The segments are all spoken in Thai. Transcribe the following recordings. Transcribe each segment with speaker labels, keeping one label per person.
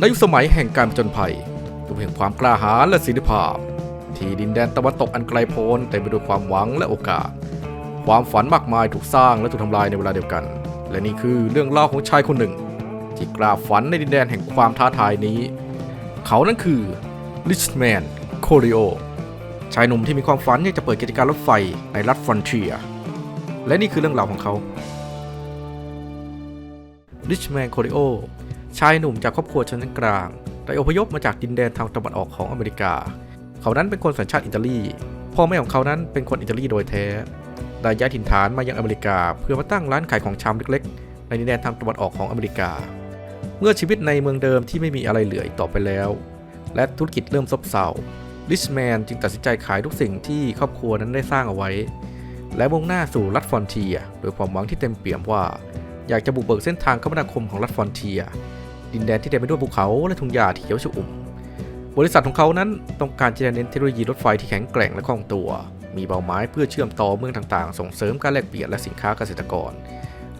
Speaker 1: ในยุคสมัยแห่งการผจญภัยยุคแห่งความกล้าหาญและศิลปภาพ ที่ดินแดนตะวันตกอันไกลโพ้นเต็มไปด้วยความหวังและโอกาส ความฝันมากมายถูกสร้างและถูกทำลายในเวลาเดียวกัน และนี่คือเรื่องเล่าของชายคนหนึ่ง ที่กล้าฝันในดินแดนแห่งความท้าทายนี้ เขานั้นคือ Richman c o r i o ชายหนุ่มที่มีความฝันอยากจะเปิดกิจการรถไฟในรัฐฟรอนเทียและนี่คือเรื่องราวของเขา Richman c o r i o ชายหนุ่มจากครอบครัวชนชั้นกลางได้อพยพมาจากดินแดนทางตะวันออกของอเมริกา เขานั้นเป็นคนสัญชาติอิตาลี พ่อแม่ของเขานั้นเป็นคนอิตาลีโดยแท้ ได้ย้ายถิ่นฐานมายังอเมริกา เพื่อมาตั้งร้านขายของชำเล็กๆ ในดินแดนทางตะวันออกของอเมริกา เมื่อชีวิตในเมืองเดิมที่ไม่มีอะไรเหลืออีกต่อไปแล้ว และธุรกิจเริ่มซบเซา ลิชแมนจึงตัดสินใจขายทุกสิ่งที่ครอบครัวนั้นได้สร้างเอาไว้ และมุ่งหน้าสู่รัฐฟอนเทียโดยความหวังที่เต็มเปี่ยมว่า อยากจะบุกเบิกเส้นทางคมนาคมของรัฐฟอนเทีย ดินแดนที่เต็มไปด้วยภูเขาและทุ่งหญ้าที่เขียวชอุ่ม บริษัทของเขานั้นต้องการจะเน้นเทคโนโลยีรถไฟที่แข็งแกร่งและคล่องตัว มีเป้าหมายเพื่อเชื่อมต่อเมืองต่างๆ ส่งเสริมการแลกเปลี่ยนและสินค้าเกษตรกร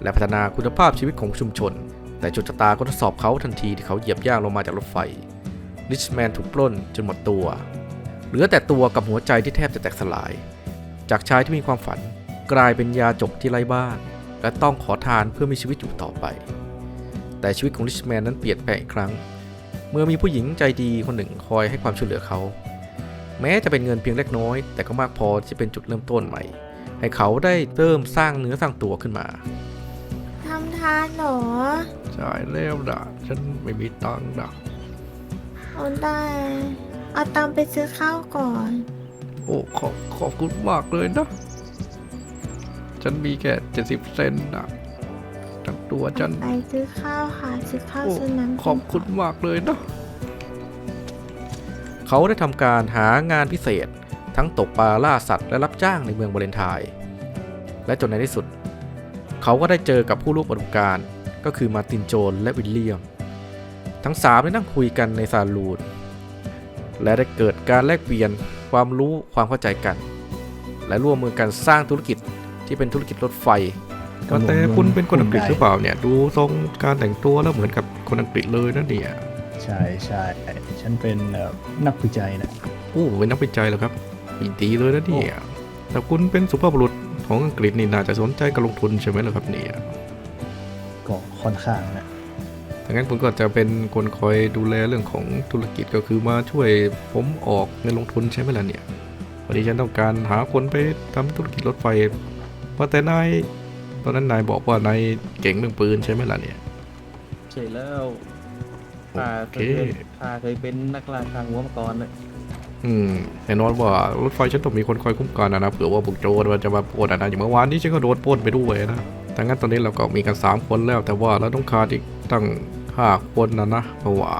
Speaker 1: และพัฒนาคุณภาพชีวิตของชุมชน แต่จุดชะตาก็ทดสอบเขาทันทีที่เขาเหยียบย่างลงมาจากรถไฟริชแมนถูกปล้นจนหมดตัว เหลือแต่ตัวกับหัวใจที่แทบจะแตกสลาย จากชายที่มีความฝันกลายเป็นยาจกที่ไร้บ้าน และต้องขอทานเพื่อมีชีวิตอยู่ต่อไป แต่ชีวิตของริชแมนนั้นเปลี่ยนแปลงอีกครั้ง เมื่อมีผู้หญิงใจดีคนหนึ่งคอยให้ความช่วยเหลือเขา แม้จะเป็นเงินเพียงเล็กน้อย แต่ก็มากพอที่จะเป็นจุดเริ่มต้นใหม่ ให้เขาได้เริ่มสร้างเนื้อสร้างตัวขึ้นมา
Speaker 2: ทำทานเหรอ
Speaker 1: ใช่แล้วนะฉันไม่มีตังค์นะ
Speaker 2: เอาได้เอาตังค์ไปซื้อข้าวก่อน
Speaker 1: โอ้ขอบขอบคุณมากเลยนะ ฉันมีแค่เจ็ดสิบเซนต์นะทั้ง ตัวฉัน
Speaker 2: ไปซื้อข้าวค่ะซื้อข้าว
Speaker 1: โอ้
Speaker 2: ซื้อน้ำ
Speaker 1: ขอบคุณมากเลยนะเขาได้ทำการหางานพิเศษ ทั้งตกปลาล่าสัตว์และรับจ้างในเมืองวาเลนไทน์และจนในที่สุด เขาก็ได้เจอกับผู้ร่วมอุดมการณ์ก็คือมาร์ตินโจนและวิลเลียม ทั้งสามได้นั่งคุยกันในซาลูนและได้เกิดการแลกเปลี่ยนความรู้ความเข้าใจกัน และร่วมมือกันสร้างธุรกิจที่เป็นธุรกิจรถไฟ
Speaker 3: ก็แต่คุณเป็นคนอังกฤษหรือเปล่าเนี่ย ดูทรงการแต่งตัวแล้วเหมือนกับคนอังกฤษเลยนะเนี่ย
Speaker 4: ใช่ใช่ฉันเป็นเอ่อนักวิจัยนะ
Speaker 3: โอ้เป็นนักวิจัยเหรอครับยินดีเลยนะเนี่ยแต่คุณเป็นสุภาพบุรุษของอังกฤษนี่น่าจะสนใจการลงทุนใช่ไหมล่ะครับเนี่ย
Speaker 4: ก็ค่อนข้างนะ
Speaker 3: ถ้างั้นผมก็จะเป็นคนคอยดูแลเรื่องของธุรกิจก็คือมาช่วยผมออกเงินลงทุนใช่ไหมล่ะเนี่ยวันนี้ฉันต้องการหาคนไปทำธุรกิจรถไฟว่าแต่นายต อนนั้นนายบอกว่านายเก่งเรื่องปืนใช่ไหมล่ะเนี่ย
Speaker 5: ใช่แล้ว
Speaker 3: โอ
Speaker 5: ข้า
Speaker 3: เค
Speaker 5: เคยเป็นข้าเคยเป็นนักล่าทางหัวมาก่อนเลย
Speaker 3: อืมแน่นอนว่ารถไฟฉันต้องมีคนคอยคุ้มกันนะนะเผื่อว่าพวกโจรมันจะมาปล้นอะนะอย่างเมื่อวานนี้ฉันก็โดนปล้นไปด้วยนะแต่งั้นตอนนี้เราก็มีกัน3คนแล้ว แต่ว่าเราต้องขาดอีกตั้งห้าคนนะนะเพราะว่า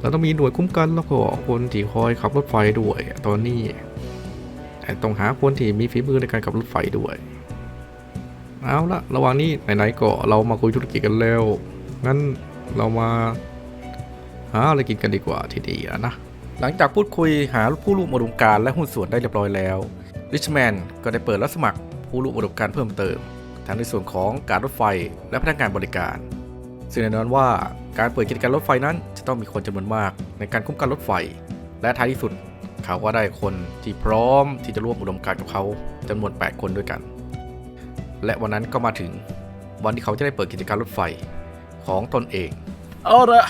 Speaker 3: เราต้องมีหน่วยคุ้มกันแล้วก็คนที่คอยขับรถไฟด้วย ตอนนี้แต่ต้องหาคนที่มีฝีมือในการขับรถไฟด้วย เอาละระหว่างนี้ไหนๆก็เรามาคุยธุรกิจกันแล้ว งั้นเรามาหาอะไรกินกันดีกว่าทีเดียวนะ
Speaker 1: หลังจากพูดคุยหาผู้ร่วมอุดมการและหุ้นส่วนได้เรียบร้อยแล้วริชแมนก็ได้เปิดรับสมัครผู้ร่วมอุดมการเพิ่มเติม ทั้งในส่วนของการรถไฟและพนักงานบริการ ซึ่งแน่นอนว่าการเปิดกิจการรถไฟนั้นจะต้องมีคนจำนวนมากในการคุ้มกันรถไฟ และท้ายที่สุดเขาก็ได้คนที่พร้อมที่จะร่วมอุดมการกับเขาจำนวน 8 คนด้วยกัน และวันนั้นก็มาถึงวันที่เขาจะได้เปิดกิจการรถไฟของตนเอง
Speaker 6: เอาละ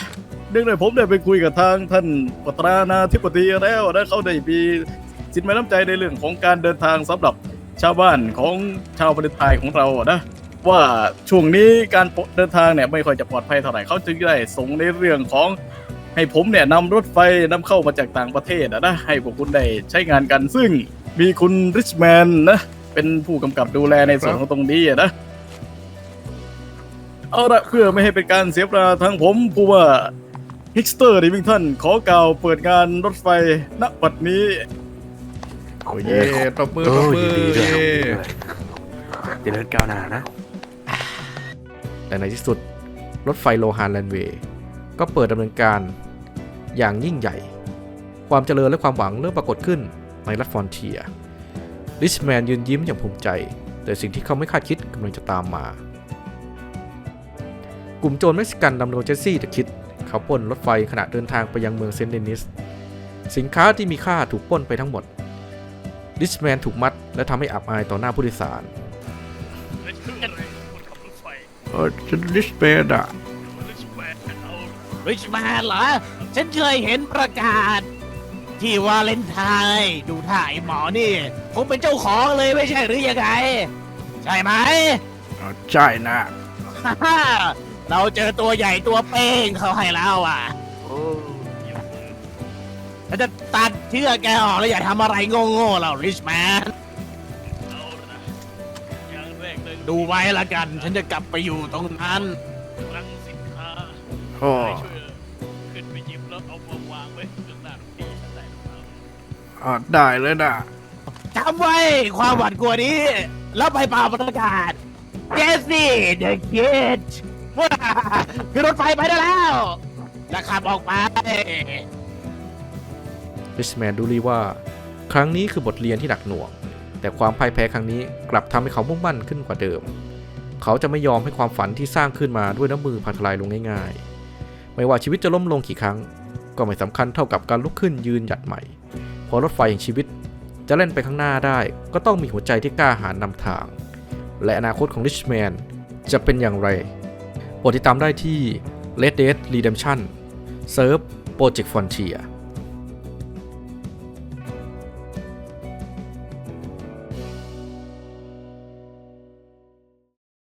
Speaker 6: เนื่องในผมได้ไปคุยกับทางท่านประธานาธิบดีแล้วนะเขาได้มีสินไหมน้ำใจในเรื่องของการเดินทางสำหรับชาวบ้านของชาวประเทศไทยของเราอะนะ ว่าช่วงนี้การเดินทางเนี่ยไม่ค่อยจะปลอดภัยเท่าไหร่เขาจึงได้ส่งในเรื่องของให้ผมเนี่ยนำรถไฟนำเข้ามาจากต่างประเทศอะนะให้พวกคุณได้ใช้งานกันซึ่งมีคุณริชแมนนะ เป็นผู้กำกับดูแลในส่วนของตรงนี้อะนะ เอาละเพื่อไม่ให้เป็นการเสียเวลาทางผมผู้ว่าฮิกสเตอร์ดิวิงตันขอกล่าวเปิดงานรถไฟณบัดนี้
Speaker 3: โอ้เย่ตบมือตบมือเย่
Speaker 7: เจริญก้าวหน้านะ
Speaker 1: และในที่สุด รถไฟโลฮานแลนด์เวย์ก็เปิดดำเนินการอย่างยิ่งใหญ่ ความเจริญและความหวังเริ่มปรากฏขึ้นในรัฐฟรอนเทีย ริชแมนยืนยิ้มอย่างภูมิใจ แต่สิ่งที่เขาไม่คาดคิดกำลังจะตามมา กลุ่มโจรเม็กซิกันนำโดยเจสซี่เดอะคิด เขาปล้นรถไฟขณะเดินทางไปยังเมืองเซนต์เดนิส สินค้าที่มีค่าถูกปล้นไปทั้งหมดดิชแมนถูกมัด และทำให้อับอายต่อหน้าผู้โดยสาร
Speaker 3: เออฉันลิสเปนอะ
Speaker 8: ริชแมนเหรอ ฉันเคยเห็นประกาศ ที่วาเลนไทน์ดูท่าไอ้หมอนี่คงเป็นเจ้าของเลยไม่ใช่หรือยังไง ใช่ไหม
Speaker 3: ใช่นะ
Speaker 8: ฮ่าฮ่าเราเจอตัวใหญ่ตัวเป้งเขาให้แล้วอะฉันจะตัดเชือกแกออกแล้วอย่าทำอะไรโง่ๆเราริชแมนดูไว้ละกัน ฉันจะกลับไปอยู่ตรงนั้น
Speaker 3: โอ้
Speaker 8: อ่าได้
Speaker 3: เลยนะ
Speaker 8: จำไว้ความหวาดกลัวนี้ แล้วไปเป่าประกาศ Jesse the Kid ว้าคือรถไฟไปได้แล้วแล้วขับออกไป
Speaker 1: ริชแมนดูรีว่า ครั้งนี้คือบทเรียนที่หนักหน่วง แต่ความพ่ายแพ้ครั้งนี้กลับทำให้เขามุ่งมั่นขึ้นกว่าเดิม เขาจะไม่ยอมให้ความฝันที่สร้างขึ้นมาด้วยน้ำมือพังทลายลงง่ายๆ ไม่ว่าชีวิตจะล้มลงกี่ครั้ง ก็ไม่สำคัญเท่ากับการลุกขึ้นยืนหยัดใหม่เพอรถไฟแห่งชีวิต จะเล่นไปข้างหน้าได้ ก็ต้องมีหัวใจที่กล้าหาญนำทาง และอนาคตของริชแมนจะเป็นอย่างไรโปรดติดตามได้ที่ Red Dead Redemption Surf Project Frontier